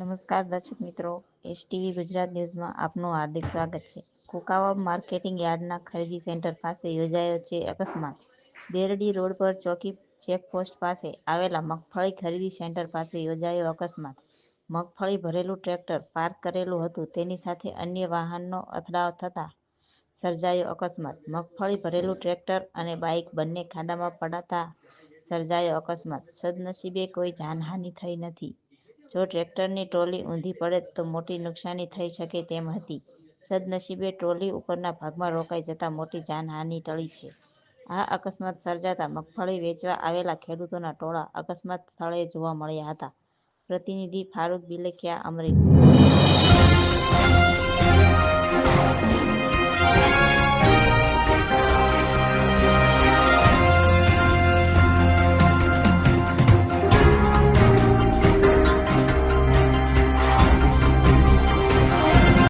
નમસ્કાર દર્શક મિત્રો, એસટીવી ગુજરાત ન્યૂઝમાં આપનું હાર્દિક સ્વાગત છે. કુકાવા માર્કેટિંગ યાર્ડના ખરીદી સેન્ટર પાસે યોજાયો છે અકસ્માત. દેરડી રોડ પર ચોકી ચેકપોસ્ટ પાસે આવેલા મગફળી ખરીદી સેન્ટર પાસે યોજાયો અકસ્માત. મગફળી ભરેલું ટ્રેક્ટર પાર્ક કરેલું હતું, તેની સાથે અન્ય વાહનનો અથડાવ થતાં સર્જાયો અકસ્માત. મગફળી ભરેલું ટ્રેક્ટર અને બાઇક બંને ખાડામાં પડાતા સર્જાયો અકસ્માત. સદનસીબે કોઈ જાનહાનિ થઈ નથી. જો ટ્રેક્ટરની ટ્રોલી ઊંધી પડે તો મોટી નુકસાની થઈ શકે તેમ હતી. સદનસીબે ટ્રોલી ઉપરના ભાગમાં રોકાઈ જતા મોટી જાનહાનિ ટળી છે. આ અકસ્માત સર્જાતા મગફળી વેચવા આવેલા ખેડૂતોના ટોળા અકસ્માત સ્થળે જોવા મળ્યા હતા. પ્રતિનિધિ ફારૂક બિલેકિયા અમરેલી